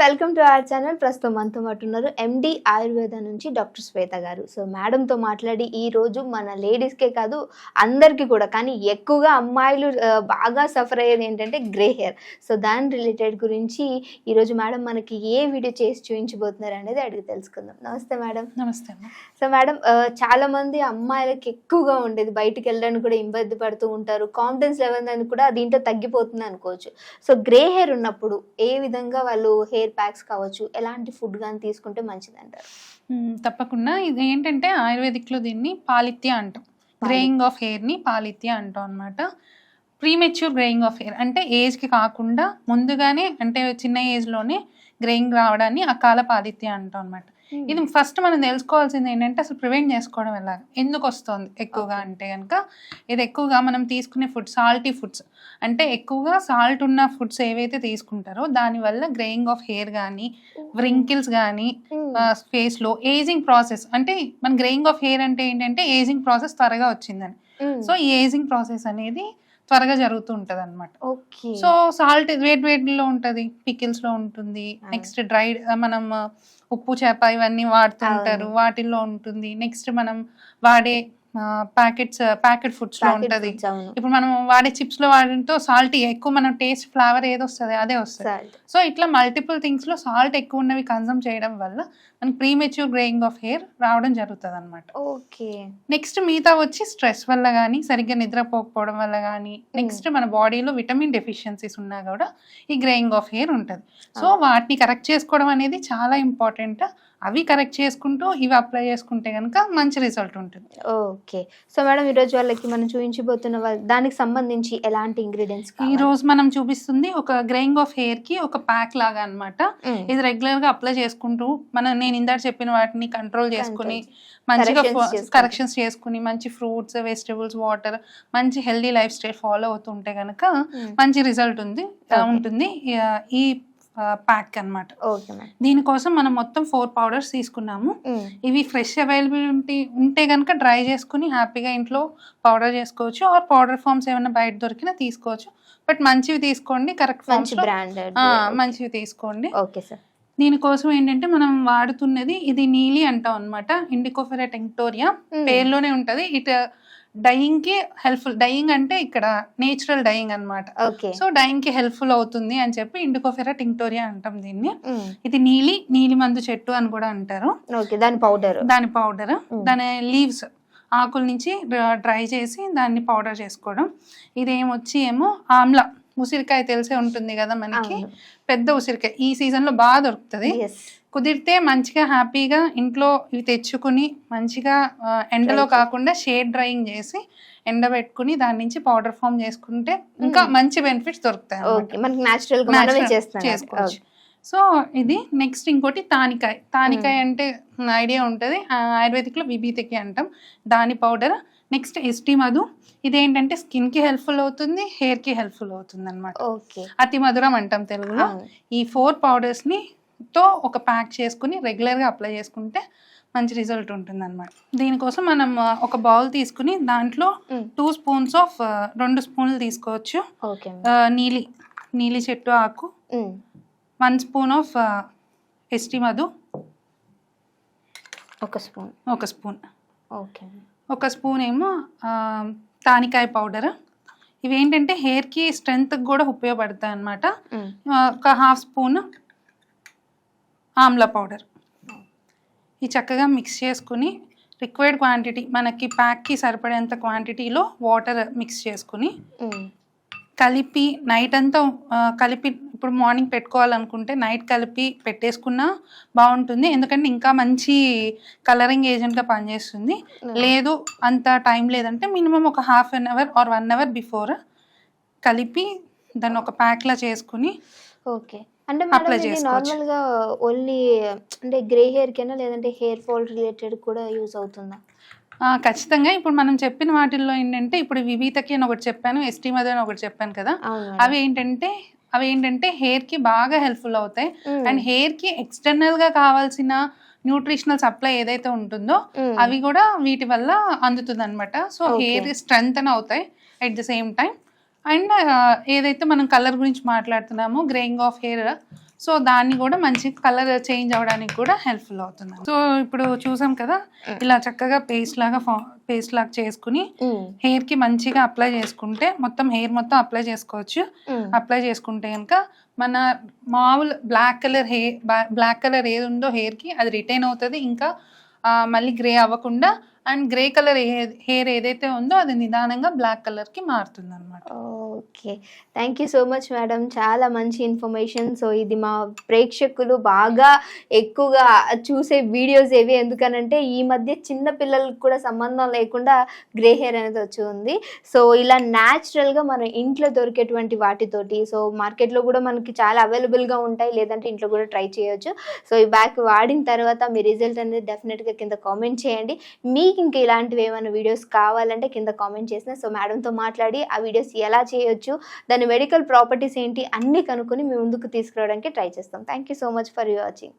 Welcome to our channel. ప్రస్తుతం మనతో పాటు ఉన్నారు ఎండి ఆయుర్వేద నుంచి డాక్టర్ శ్వేత గారు. సో మేడంతో మాట్లాడి ఈ రోజు మన లేడీస్కే కాదు అందరికీ కూడా కానీ ఎక్కువగా అమ్మాయిలు బాగా సఫర్ అయ్యేది ఏంటంటే గ్రే హెయిర్ సో దాని రిలేటెడ్ గురించి ఈరోజు మేడం మనకి ఏ వీడియో చేసి చూపించబోతున్నారు అనేది అడిగి తెలుసుకుందాం. నమస్తే మేడం నమస్తే సో మేడం చాలా మంది అమ్మాయిలకి ఎక్కువగా ఉండేది బయటికి వెళ్ళడానికి కూడా ఇబ్బంది పడుతూ ఉంటారు కాన్ఫిడెన్స్ లెవెల్ అనేది కూడా దీంట్లో తగ్గిపోతుంది అనుకోవచ్చు. సో గ్రే హెయిర్ ఉన్నప్పుడు ఏ విధంగా వాళ్ళు హెయిర్ ప్యాక్స్ కావచ్చు ఎలాంటి ఫుడ్ కానీ తీసుకుంటే మంచిది అంటారు తప్పకుండా. ఇది ఏంటంటే ఆయుర్వేదిక్లో దీన్ని పాలిత్య అంటాం. గ్రేయింగ్ ఆఫ్ హెయిర్ని పాలిత్య అంటాం అనమాట ప్రీమెచ్యూర్ గ్రేయింగ్ ఆఫ్ హెయిర్ అంటే ఏజ్కి కాకుండా ముందుగానే అంటే చిన్న ఏజ్లోనే గ్రేయింగ్ రావడాన్ని అకాల పాలిత్య అంటాం అనమాట ఇది ఫస్ట్ మనం తెలుసుకోవాల్సింది ఏంటంటే అసలు ప్రివెంట్ చేసుకోవడం ఎలా? ఎందుకు వస్తుంది ఎక్కువగా. అంటే కనుక ఇది ఎక్కువగా మనం తీసుకునే ఫుడ్ సాల్టీ ఫుడ్స్. అంటే ఎక్కువగా సాల్ట్ ఉన్న ఫుడ్స్ ఏవైతే తీసుకుంటారో దానివల్ల గ్రేయింగ్ ఆఫ్ హెయిర్ కానీ వ్రింకిల్స్ కానీ ఫేస్లో ఏజింగ్ ప్రాసెస్ అంటే మన గ్రేయింగ్ ఆఫ్ హెయిర్ అంటే ఏంటంటే ఏజింగ్ ప్రాసెస్ త్వరగా వచ్చిందని. సో ఈ ఏజింగ్ ప్రాసెస్ అనేది త్వరగా జరుగుతూ ఉంటది అనమాట సో సాల్ట్ వేట్ వేట్లో ఉంటది పికిల్స్లో ఉంటుంది నెక్స్ట్ డ్రై మనం ఉప్పు చేప ఇవన్నీ వాడుతూ ఉంటారు అవును. వాటిల్లో ఉంటుంది నెక్స్ట్ మనం వాడే ప్యాకెట్స్ ప్యాకెట్ ఫుడ్స్లో ఉంటది. ఇప్పుడు మనం వాడే చిప్స్లో వాడడంతో సాల్ట్ ఎక్కువ మనం టేస్ట్ ఫ్లేవర్ ఏది వస్తుంది అదే వస్తుంది. సో ఇట్లా మల్టిపుల్ థింగ్స్లో సాల్ట్ ఎక్కువ ఉన్నవి కన్సమ్ చేయడం వల్ల మనకి ప్రీమెచ్యూర్ గ్రేయింగ్ ఆఫ్ హెయిర్ రావడం జరుగుతుంది అనమాట ఓకే. నెక్స్ట్ మిగతా వచ్చి స్ట్రెస్ వల్ల కానీ సరిగ్గా నిద్రపోకపోవడం వల్ల కానీ నెక్స్ట్ మన బాడీలో విటమిన్ డెఫిషియన్సీస్ ఉన్నా కూడా ఈ గ్రేయింగ్ ఆఫ్ హెయిర్ ఉంటుంది. సో వాటిని కరెక్ట్ చేసుకోవడం అనేది చాలా ఇంపార్టెంట్? అవి కరెక్ట్ చేసుకుంటూ ఇవి అప్లై చేసుకుంటే కనుక మంచి రిజల్ట్ ఉంటుంది. ఓకే. సో మేడం ఈరోజు వాళ్ళకి మనం చూపించబోతున్న వాళ్ళ దానికి సంబంధించి ఎలాంటి ఇంగ్రీడియంట్స్ ఈ రోజు మనం చూపిస్తుంది ఒక గ్రేయింగ్ ఆఫ్ హెయిర్కి ఒక ప్యాక్ లాగా అన్నమాట. ఇది రెగ్యులర్గా అప్లై చేసుకుంటూ మనం నేను ఇందాక చెప్పిన వాటిని కంట్రోల్ చేసుకుని మంచిగా. కరెక్షన్స్ చేసుకుని. మంచి ఫ్రూట్స్ వెజిటబుల్స్ వాటర్ మంచి హెల్దీ లైఫ్ స్టైల్ ఫాలో అవుతుంటే కనుక మంచి రిజల్ట్ ఉంది. ఉంటుంది. ఈ ప్యాక్ మేడం దీనికోసం మనం మొత్తం ఫోర్ పౌడర్స్ తీసుకున్నాము. ఇవి ఫ్రెష్ అవైలబిలిటీ ఉంటే కనుక డ్రై చేసుకుని హ్యాపీగా ఇంట్లో పౌడర్ చేసుకోవచ్చు. ఆర్ పౌడర్ ఫామ్స్ ఏమైనా బయట దొరికినా తీసుకోవచ్చు. బట్ మంచివి తీసుకోండి కరెక్ట్ మంచి బ్రాండెడ్ మంచివి తీసుకోండి. Okay sir. దీనికోసం ఏంటంటే మనం వాడుతున్నది ఇది నీలి అంటాం అనమాట ఇండికోఫెరా టెంక్టోరియా పేరులోనే ఉంటది. ఇట్ డయింగ్కి హెల్ప్ఫుల్ డయింగ్ అంటే ఇక్కడ నేచురల్ డయింగ్ అన్నమాట. ఓకే. సో డయింగ్కి హెల్ప్ఫుల్ అవుతుంది అని చెప్పి ఇండికోఫెరా టింక్టోరియా అంటాం దీన్ని. ఇది నీలి నీలి మందు చెట్టు అని కూడా అంటారు. దాని పౌడర్. దాని పౌడర్. దాని లీవ్స్ ఆకుల నుంచి డ్రై చేసి దాన్ని పౌడర్ చేసుకోవడం. ఇదేమొచ్చి ఏమో ఆమ్లా. ఉసిరికాయ తెలిసే ఉంటుంది కదా మనకి. పెద్ద ఉసిరికాయ. ఈ సీజన్లో బాగా దొరుకుతుంది కుదిరితే మంచిగా హ్యాపీగా ఇంట్లో ఇవి తెచ్చుకుని మంచిగా ఎండలో కాకుండా షేడ్ డ్రైయింగ్ చేసి ఎండబెట్టుకుని దాని నుంచి పౌడర్ ఫామ్ చేసుకుంటే ఇంకా Mm. మంచి బెనిఫిట్స్ దొరుకుతాయి చేసుకోవచ్చు. సో ఇది నెక్స్ట్ ఇంకోటి తానికాయ. తానికాయ అంటే ఐడియా ఉంటుంది. ఆయుర్వేదిక్లో విభీతికి అంటాం. దాని పౌడర్. Next ST Madhu. ఇదేంటంటే స్కిన్కి హెల్ప్ఫుల్ అవుతుంది హెయిర్కి హెల్ప్ఫుల్ అవుతుంది అనమాట అతి మధురం అంటాం తెలుగులో. ఈ ఫోర్ పౌడర్స్ని తో ఒక ప్యాక్ చేసుకుని రెగ్యులర్గా అప్లై చేసుకుంటే మంచి రిజల్ట్ ఉంటుంది అనమాట దీనికోసం మనం ఒక బౌల్ తీసుకుని దాంట్లో. టూ స్పూన్స్ ఆఫ్ రెండు స్పూన్లు తీసుకోవచ్చు. నీలి నీలి చెట్టు ఆకు. వన్ స్పూన్ ఆఫ్ ఎస్టీ మధు. ఒక స్పూన్. ఒక స్పూన్. ఓకే ఒక స్పూన్ ఏమో తానికాయ పౌడర్. ఇవి ఏంటంటే హెయిర్కి స్ట్రెంగ్త్కి కూడా ఉపయోగపడతాయి అన్నమాట ఒక హాఫ్ స్పూన్ ఆమ్లా పౌడర్. ఈ చక్కగా మిక్స్ చేసుకుని రిక్వైర్డ్ క్వాంటిటీ మనకి ప్యాక్కి సరిపడేంత క్వాంటిటీలో వాటర్ మిక్స్ చేసుకుని కలిపి నైట్ అంతా కలిపి ఇప్పుడు మార్నింగ్ పెట్టుకోవాలనుకుంటే నైట్ కలిపి పెట్టేసుకున్నా బాగుంటుంది. ఎందుకంటే ఇంకా మంచి కలరింగ్ ఏజెంట్గా పనిచేస్తుంది. లేదు అంత టైం లేదంటే మినిమం ఒక half an hour or one hour before కలిపి దాన్ని ఒక ప్యాక్లా చేసుకుని ఓకే. అంటే. నార్మల్గా ఓన్లీ అంటే గ్రే హెయిర్ కేనా లేదంటే హెయిర్ ఫాల్ రిలేటెడ్ కూడా యూజ్ అవుతుందా? ఖచ్చితంగా. ఇప్పుడు మనం చెప్పిన వాటిల్లో ఏంటంటే ఇప్పుడు వివితకి అని ఒకటి చెప్పాను ఎస్టీ మధు అని ఒకటి చెప్పాను కదా. అవి ఏంటంటే అవి ఏంటంటే హెయిర్కి బాగా హెల్ప్ఫుల్ అవుతాయి. అండ్ హెయిర్కి ఎక్స్టర్నల్గా కావాల్సిన న్యూట్రిషనల్ సప్లై ఏదైతే ఉంటుందో అవి కూడా వీటి వల్ల అందుతుంది అనమాట సో. హెయిర్ స్ట్రెంగ్ అవుతాయి. At the same time and ఏదైతే మనం కలర్ గురించి మాట్లాడుతున్నామో గ్రేయింగ్ ఆఫ్ హెయిర్ సో దాన్ని కూడా మంచి కలర్ చేంజ్ అవ్వడానికి కూడా హెల్ప్ఫుల్ అవుతుంది. సో ఇప్పుడు చూసాం కదా ఇలా చక్కగా పేస్ట్ లాగా పేస్ట్ లాగా చేసుకుని హెయిర్కి మంచిగా అప్లై చేసుకుంటే మొత్తం హెయిర్ మొత్తం అప్లై చేసుకోవచ్చు. అప్లై చేసుకుంటే కనుక మన మామూలు black colour hair black colour ఏది ఉందో hair కి అది రిటైన్ అవుతుంది. ఇంకా మళ్ళీ గ్రే అవ్వకుండా అండ్ గ్రే కలర్ హెయిర్ ఏదైతే ఉందో అది నిదానంగా బ్లాక్ కలర్కి మారుతుంది అనమాట okay. Thank you so much madam చాలా మంచి ఇన్ఫర్మేషన్ సో ఇది మా ప్రేక్షకులు బాగా ఎక్కువగా చూసే వీడియోస్ ఏవి? ఎందుకనంటే ఈ మధ్య చిన్న పిల్లలకు కూడా సంబంధం లేకుండా గ్రే హెయిర్ అనేది వచ్చి ఉంది సో ఇలా న్యాచురల్గా మన ఇంట్లో దొరికేటువంటి వాటితోటి సో మార్కెట్లో కూడా మనకి చాలా అవైలబుల్గా ఉంటాయి. లేదంటే ఇంట్లో కూడా ట్రై చేయొచ్చు. సో ఈ బ్యాగ్ వాడిన తర్వాత మీ రిజల్ట్ అనేది డెఫినెట్గా కింద కామెంట్ చేయండి. మీకు ఇంకా ఇలాంటివి ఏమైనా వీడియోస్ కావాలంటే కింద కామెంట్ చేసిన. సో మేడంతో మాట్లాడి ఆ వీడియోస్ ఎలా చేయొచ్చు. దాని మెడికల్ ప్రాపర్టీస్ ఏంటి అన్నీ కనుక్కొని మీ ముందుకు తీసుకురావడానికి ట్రై చేస్తాం. Thank you so much for you watching